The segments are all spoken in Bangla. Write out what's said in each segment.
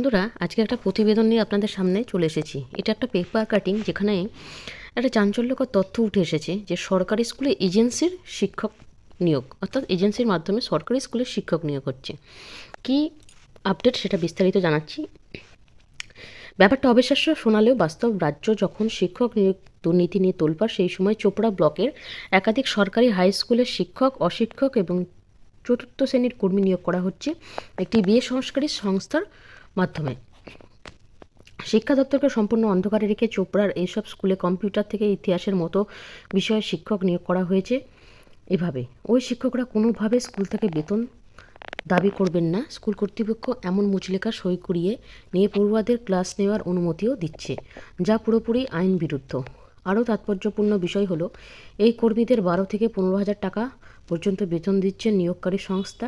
বন্ধুরা, আজকে একটা প্রতিবেদন নিয়ে আপনাদের সামনে চলে এসেছি। এটা একটা পেপার কাটিং যেখানে একটা চাঞ্চল্যকর তথ্য উঠে এসেছে যে সরকারি স্কুলে এজেন্সির শিক্ষক নিয়োগ, অর্থাৎ এজেন্সির মাধ্যমে সরকারি স্কুলের শিক্ষক নিয়োগ হচ্ছে। কি আপডেট সেটা বিস্তারিত জানাচ্ছি। ব্যাপারটা অবিশ্বাস্য শোনালেও বাস্তব রাজ্য যখন শিক্ষক নিয়োগ দুর্নীতি নিয়ে তোলপাড়, সেই সময় চোপড়া ব্লকের একাধিক সরকারি হাই স্কুলের শিক্ষক, অশিক্ষক এবং চতুর্থ শ্রেণির কর্মী নিয়োগ করা হচ্ছে। একটি বিয়ে সংস্কারী সংস্থার মাধ্যমে। শিক্ষা দপ্তরকে সম্পূর্ণ অন্ধকারে রেখে চোপড়ার এইসব স্কুলে কম্পিউটার থেকে ইতিহাসের মতো বিষয়ে শিক্ষক নিয়োগ করা হয়েছে এভাবে। ওই শিক্ষকরা কোনোভাবে স্কুল থেকে বেতন দাবি করবেন না। স্কুল কর্তৃপক্ষ এমন মুচলেখা সই করিয়ে নিয়ে পড়ুয়াদের ক্লাস নেওয়ার অনুমতিও দিচ্ছে, যা পুরোপুরি আইন বিরুদ্ধ। আরও তাৎপর্যপূর্ণ বিষয় হলো, এই কর্মীদের বারো থেকে পনেরো হাজার টাকা পর্যন্ত বেতন দিচ্ছে নিয়োগকারী সংস্থা।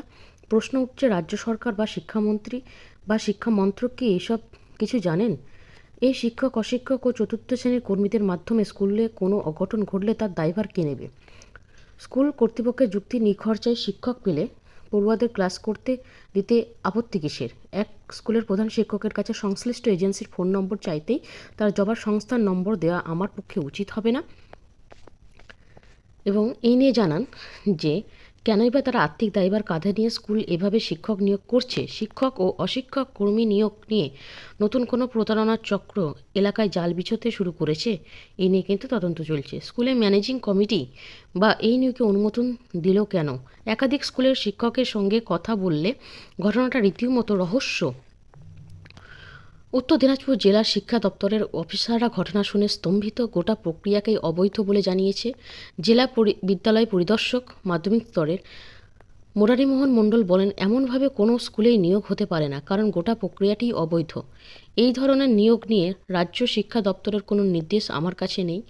প্রশ্ন উঠছে, রাজ্য সরকার বা শিক্ষামন্ত্রী বা শিক্ষা মন্ত্রক কি এসব কিছু জানেন? এই শিক্ষক, অশিক্ষক ও চতুর্থ শ্রেণির কর্মীদের মাধ্যমে স্কুলে কোনো অঘটন ঘটলে তার দায়ভার কে নেবে? স্কুল কর্তৃপক্ষের যুক্তি নিখরচায় শিক্ষক পেলে পড়ুয়াদের ক্লাস করতে দিতে আপত্তি কিসের? এক স্কুলের প্রধান শিক্ষকের কাছে সংশ্লিষ্ট এজেন্সির ফোন নম্বর চাইতেই তার জবার সংস্থার নম্বর দেওয়া আমার পক্ষে উচিত হবে না। এবং এই নিয়ে জানান যে কেনই বা তারা আর্থিক দায়ভার কাঁধে নিয়ে স্কুল এভাবে শিক্ষক নিয়োগ করছে? শিক্ষক ও অশিক্ষক কর্মী নিয়োগ নিয়ে নতুন কোনো প্রতারণার চক্র এলাকায় জাল বিছোতে শুরু করেছে? এ নিয়ে কিন্তু তদন্ত চলছে। স্কুলে ম্যানেজিং কমিটি বা এই নিয়োগে অনুমোদন দিল কেন? একাধিক স্কুলের শিক্ষকের সঙ্গে কথা বললে ঘটনাটা রীতিমতো রহস্য। উত্তর দিনাজপুর জেলা শিক্ষা দপ্তরের অফিসাররা ঘটনা শুনে স্তম্ভিত গোটা প্রক্রিয়াকেই অবৈধ বলে জানিয়েছে জেলা বিদ্যালয় পরিদর্শক মাধ্যমিক স্তরের মুরারিমোহন মণ্ডল বলেন, এমনভাবে কোনো স্কুলেই নিয়োগ হতে পারে না, কারণ গোটা প্রক্রিয়াটি অবৈধ। এই ধরনের নিয়োগ নিয়ে রাজ্য শিক্ষা দপ্তরের কোনো নির্দেশ আমার কাছে নেই।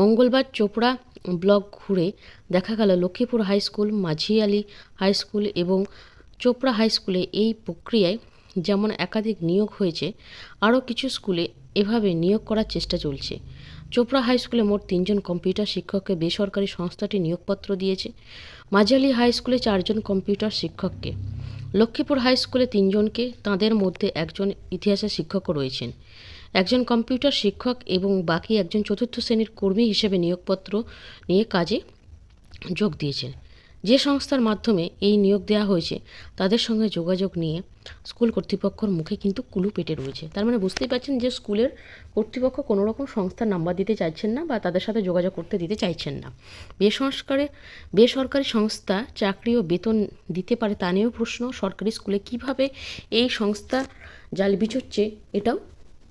মঙ্গলবার চোপড়া ব্লক ঘুরে দেখা গেল, Lakshmipur high school Majhiali high school এবং চোপড়া হাই স্কুলে এই প্রক্রিয়ায় যেমন একাধিক নিয়োগ হয়েছে, আরও কিছু স্কুলে এভাবে নিয়োগ করার চেষ্টা চলছে। চোপড়া হাই স্কুলে মোট তিনজন কম্পিউটার শিক্ষককে বেসরকারি সংস্থাটি নিয়োগপত্র দিয়েছে। মাঝালি হাই স্কুলে চারজন কম্পিউটার শিক্ষককে। লক্ষ্মীপুর হাই স্কুলে তিনজনকে, তাঁদের মধ্যে একজন ইতিহাসের শিক্ষকও রয়েছেন। একজন কম্পিউটার শিক্ষক এবং বাকি একজন চতুর্থ শ্রেণির কর্মী হিসেবে নিয়োগপত্র নিয়ে কাজে যোগ দিয়েছেন। যে সংস্থার মাধ্যমে এই নিয়োগ দেওয়া হয়েছে, তাদের সঙ্গে যোগাযোগ নিয়ে স্কুল কর্তৃপক্ষর মুখে কিন্তু কুলু পেটে রয়েছে। তার মানে বুঝতেই পারছেন যে স্কুলের কর্তৃপক্ষ কোনো রকম সংস্থার নাম্বার দিতে চাইছেন না বা তাদের সাথে যোগাযোগ করতে দিতে চাইছেন না। বেসংস্কারে বেসরকারি সংস্থা চাকরি ও বেতন দিতে পারে তা নিয়েও প্রশ্ন। সরকারি স্কুলে কীভাবে এই সংস্থা জাল বিচচ্ছে এটাও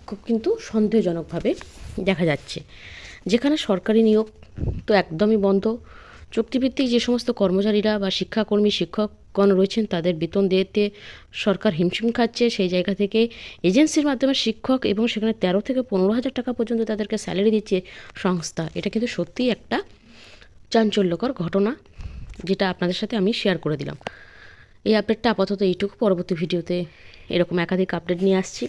খুব কিন্তু সন্দেহজনকভাবে দেখা যাচ্ছে। যেখানে সরকারি নিয়োগ তো একদমই বন্ধ চুক্তিভিত্তিক যে সমস্ত কর্মচারীরা বা শিক্ষাকর্মী, শিক্ষকগণ রয়েছেন, তাদের বেতন দিতে সরকার হিমশিম খাচ্ছে। সেই জায়গা থেকে এজেন্সির মাধ্যমে শিক্ষক এবং সেখানে তেরো থেকে পনেরো হাজার টাকা পর্যন্ত তাদেরকে স্যালারি দিচ্ছে সংস্থা। এটা কিন্তু সত্যিই একটা চাঞ্চল্যকর ঘটনা, যেটা আপনাদের সাথে আমি শেয়ার করে দিলাম। এই আপডেটটা আপাতত এইটুকু। পরবর্তী ভিডিওতে এরকম একাধিক আপডেট নিয়ে আসছি।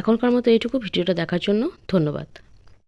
এখনকার মতো এইটুকু। ভিডিওটা দেখার জন্য ধন্যবাদ।